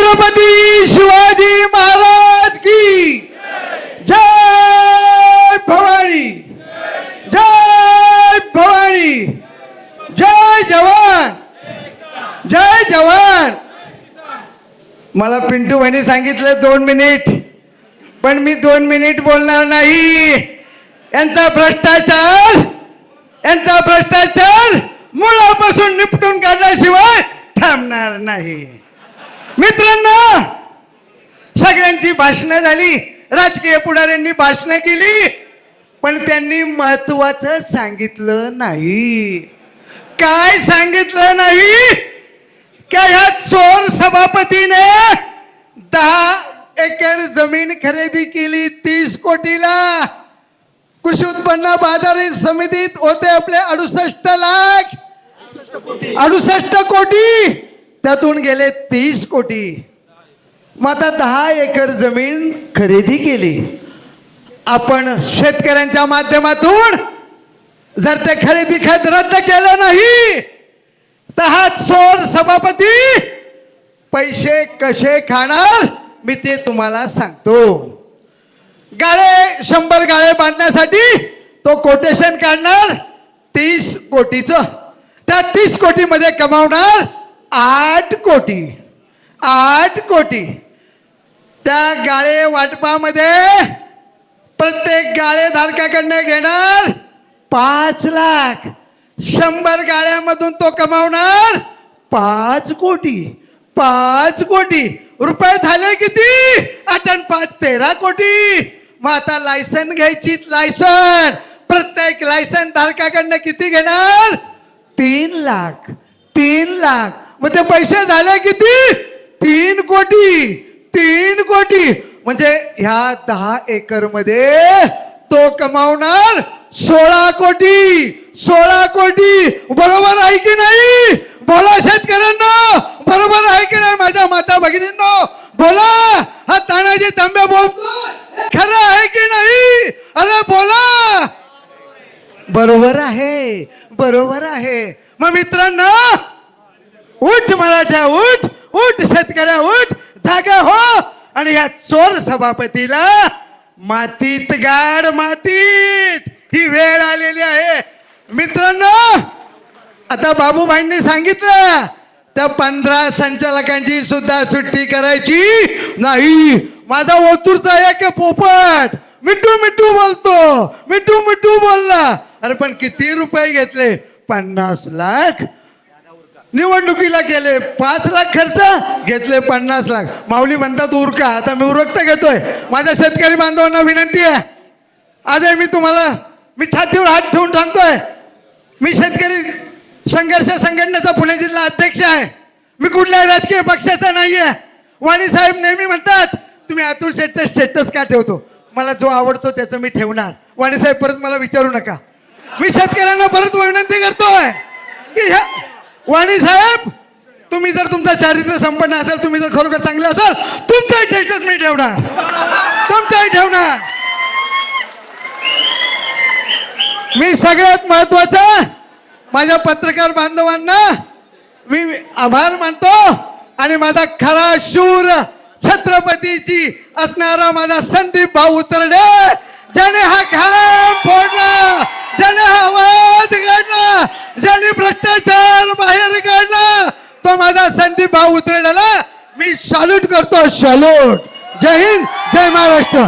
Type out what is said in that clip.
छत्रपती शिवाजी महाराज की जय भवानी जय भवानी जय जवान जय जवान. मला पिंटू भाईने सांगितलं दोन मिनिट पण मी दोन मिनिट बोलणार नाही. यांचा भ्रष्टाचार यांचा भ्रष्टाचार मुळापासून निपटून काढल्याशिवाय थांबणार नाही. मित्रांनो सगळ्यांची भाषणं झाली राजकीय पुढाऱ्यांनी भाषणं केली पण त्यांनी महत्वाचं सांगितलं नाही. काय सांगितलं नाही? का ह्या चोर सभापतीने दहा एकर जमीन खरेदी केली तीस कोटीला? कृषी उत्पन्न बाजार समितीत होते आपले अडुसष्ट लाख. अडुसष्ट कोटी. त्यातून गेले तीस कोटी. मग आता दहा एकर जमीन खरेदी केली. आपण शेतकऱ्यांच्या माध्यमातून जर ते खरेदी खत रद्द केलं नाही तर हा चोर सभापती पैसे कसे खाणार मी ते तुम्हाला सांगतो. गाळे शंभर गाळे बांधण्यासाठी तो कोटेशन काढणार तीस कोटीचं. त्या तीस कोटीमध्ये कमावणार आठ कोटी आठ कोटी. त्या गाळे वाटपामध्ये प्रत्येक गाळे धारकाकडनं घेणार पाच लाख. शंभर गाळ्यामधून तो कमावणार पाच कोटी पाच कोटी. रुपये झाले किती? अटन पाच तेरा कोटी. मग आता लायसन घ्यायची लायसन. प्रत्येक लायसन धारकाकडनं किती घेणार? तीन लाख तीन लाख. मग ते पैसे झाले किती? तीन कोटी. तीन कोटी. म्हणजे ह्या दहा एकरमध्ये तो कमावणार सोळा कोटी. सोळा कोटी. बरोबर आहे की नाही? बोला शेतकऱ्यांना. बरोबर आहे की नाही माझ्या माता भगिनींनो? बोला. हा तानाजी तांब्या बोलतो खरं आहे की नाही? अरे बोला. बरोबर आहे. बरोबर आहे. मग मित्रांनो उठ मराठ्या उठ उठ शेतकऱ्या उठ जागा हो. आणि या चोर सभापतीला मातीत गाड मातीत ही वेळ आलेली आहे. मित्रांनो आता बाबूभाईंनी सांगितलं त्या पंधरा संचालकांची सुद्धा सुट्टी करायची नाही. माझा ओतूरचा एक पोपट मिठू मिठू बोलतो. मिठू मिठू बोलला. अरे पण किती रुपये घेतले? पन्नास लाख. निवडणुकीला गेले पाच लाख खर्च घेतले पन्नास लाख. माऊली म्हणतात उरका आता मी उरकत घेतोय. माझ्या शेतकरी बांधवांना विनंती आहे. आजही मी तुम्हाला मी छातीवर हात ठेवून सांगतोय. मी शेतकरी संघर्ष संघटनेचा पुणे जिल्हा अध्यक्ष आहे. मी कुठल्याही राजकीय पक्षाचा नाहीये. वाणी साहेब नेहमी म्हणतात तुम्ही अतुल शेठचा स्टेटस का ठेवतो? मला जो आवडतो त्याचं मी ठेवणार. वाणी साहेब परत मला विचारू नका. मी शेतकऱ्यांना परत विनंती करतोय की ह्या वाणी साहेब तुम्ही जर तुमचा चारित्र्य संपन्न असेल तुम्ही जर खरोखर चांगले असाल तुमचाही टेस्टच मी ठेवणार. तुमचाही ठेवणार. मी सगळ्यात महत्वाचं माझ्या पत्रकार बांधवांना मी आभार मानतो आणि माझा खरा शूर छत्रपतीची असणारा माझा संदीप भाऊ उतरडे ज्याने हा घाम फोडला ज्याने हा आवाज काढला ज्याने भ्रष्टाचार बाहेर काढला तो माझा संदीप भाऊ उतरलेला मी सॅल्यूट करतो सॅल्यूट जय हिंद जय महाराष्ट्र.